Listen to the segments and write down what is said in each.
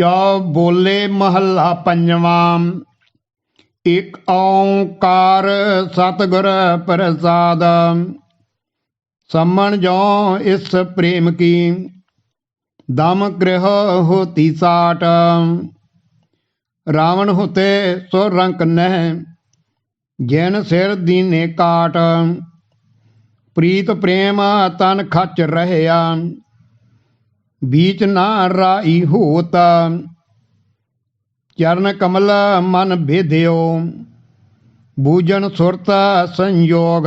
ਚੌ ਬੋਲੇ ਮਹੱਲਾ ਪੰਜਵਾਂ? ਇਕ ਓੰਕਾਰ ਸਤਿਗੁਰ ਪ੍ਰਸਾਦ। ਸਮਣ ਜੋ ਇਸ ਪ੍ਰੇਮ ਕੀ? ਦਮ ਗ੍ਰਹਿ ਹੋਤੀ ਸਾਟ। ਰਾਵਣ ਹੁਤੇ ਸੋ ਰੰਕ ਨਹਿ, ਜੈਨ ਸਿਰ ਦੀਨੇ ਕਾਟ। ਪ੍ਰੀਤ ਪ੍ਰੇਮ ਤਨ ਖਚ ਰਹਿਆ। ਬੀਚ ਨਾ ਰਾਈ ਹੋਤ। ਚਰਨ ਕਮਲ ਮਨ ਭੇਦਿਓ ਬੂਜਨ ਸੁਰਤ ਸੰਯੋਗ।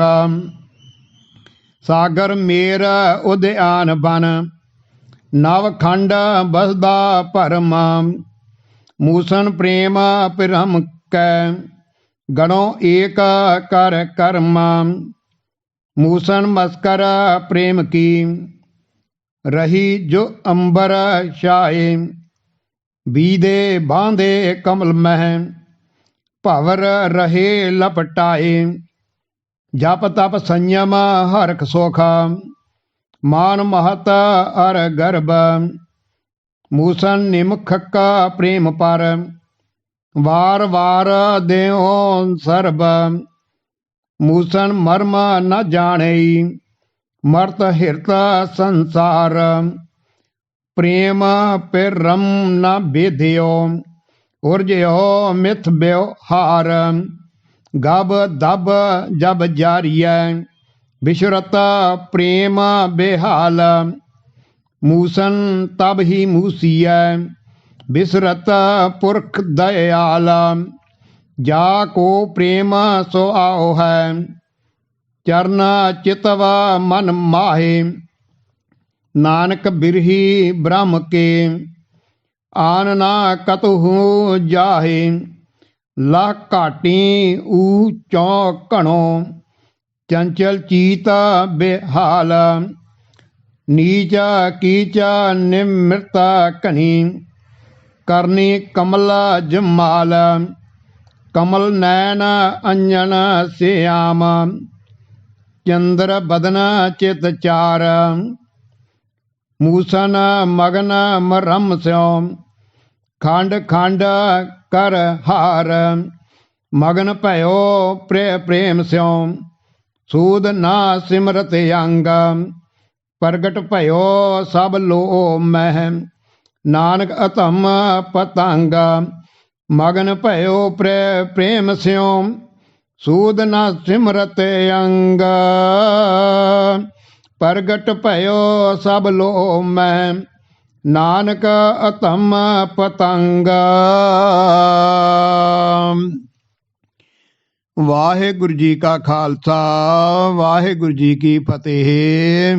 ਸਾਗਰ ਮੇਰ ਉਦਿਆਨ ਬਨ, ਨਵ ਖੰਡ ਬਸਦਾ ਭਰਮ। ਮੂਸਨ ਪ੍ਰੇਮ ਪ੍ਰਮ ਕੈ, ਗਣੋ ਏਕ ਕਰ ਕਰਮ। ਮੂਸਨ ਮਸਕਰ ਪ੍ਰੇਮ ਕੀ ਰਹੀ ਜੋ ਅੰਬਰ ਛਾਏ, ਬੀਦੇ ਬਾਂਦੇ ਕਮਲ ਮਹਿ, ਭਵਰ ਰਹੇ ਲਪਟਾਏ। ਜਪ ਤਪ ਸੰਯਮ ਹਰਖ ਸੁਖ, ਮਾਨ ਮਹਤ ਅਰ ਗਰਭ। ਮੂਸਨ ਨਿਮਖਕ ਪ੍ਰੇਮ ਪਰ, ਵਾਰ ਵਾਰ ਦੇਉ ਸਰਬ। ਮੂਸਨ ਮਰਮ ਨ ਜਾਣਈ मर्त हृत संसार प्रेम पिरम न विधियो, उर्जयो मिथ व्यवहार। गब दब जब जारिय, विश्रत प्रेम बेहाल। मूसन तब ही मूसिय, विसरत पुरख दयाल। जा को प्रेम सो आओ है ਚਰਨਾ ਚਿਤਵਾ ਮਨ ਮਾਹੇ, ਨਾਨਕ ਬਿਰਹੀ ਬ੍ਰਹਮ ਕੇ। ਆਨ ਨਾ ਕਤਹੁ ਜਾਹੇ, ਲਹ ਘਾਟੀ ਊ ਚੌ ਘਣੋ। ਚੰਚਲ ਚੀਤ ਬੇਹਾਲ, ਨੀਚ ਕੀਚ ਨਿਮ੍ਰਤ ਕਨੀ ਕਰਨੀ ਕਮਲ ਜਮਾਲ, ਕਮਲ ਨੈਣ ਅੰਜਨ ਸਿਆਮ। ਚੰਦਰ ਬਦਨ ਚਿਤ ਚਾਰ। ਮੂਸਨ ਮਗਨ ਮਰਮ ਸਿਓ ਖੰਡ ਖੰਡ ਕਰ ਹਾਰ। ਮਗਨ ਭਇਓ ਪ੍ਰੇ ਪ੍ਰੇਮ ਸਿਓ ਸੂਦ ਨਾ ਸਿਮਰਤ ਅੰਗ। ਪ੍ਰਗਟ ਭਇਓ ਸਭ ਲੋ ਮਹਿ। ਨਾਨਕ ਅਤਮ ਪਤੰਗ। ਮਗਨ ਭਇਓ ਪ੍ਰੇ ਪ੍ਰੇਮ ਸਿਓ ਸੂਦ ਨਾ ਸਿਮਰਤ ਅੰਗ। ਪ੍ਰਗਟ ਭਇਓ ਸਭ ਲੋ ਮੈਂ ਨਾਨਕ ਅਤਮ ਪਤੰਗ। ਵਾਹਿਗੁਰੂ ਜੀ ਕਾ ਖਾਲਸਾ, ਵਾਹਿਗੁਰੂ ਜੀ ਕੀ ਫਤਿਹ।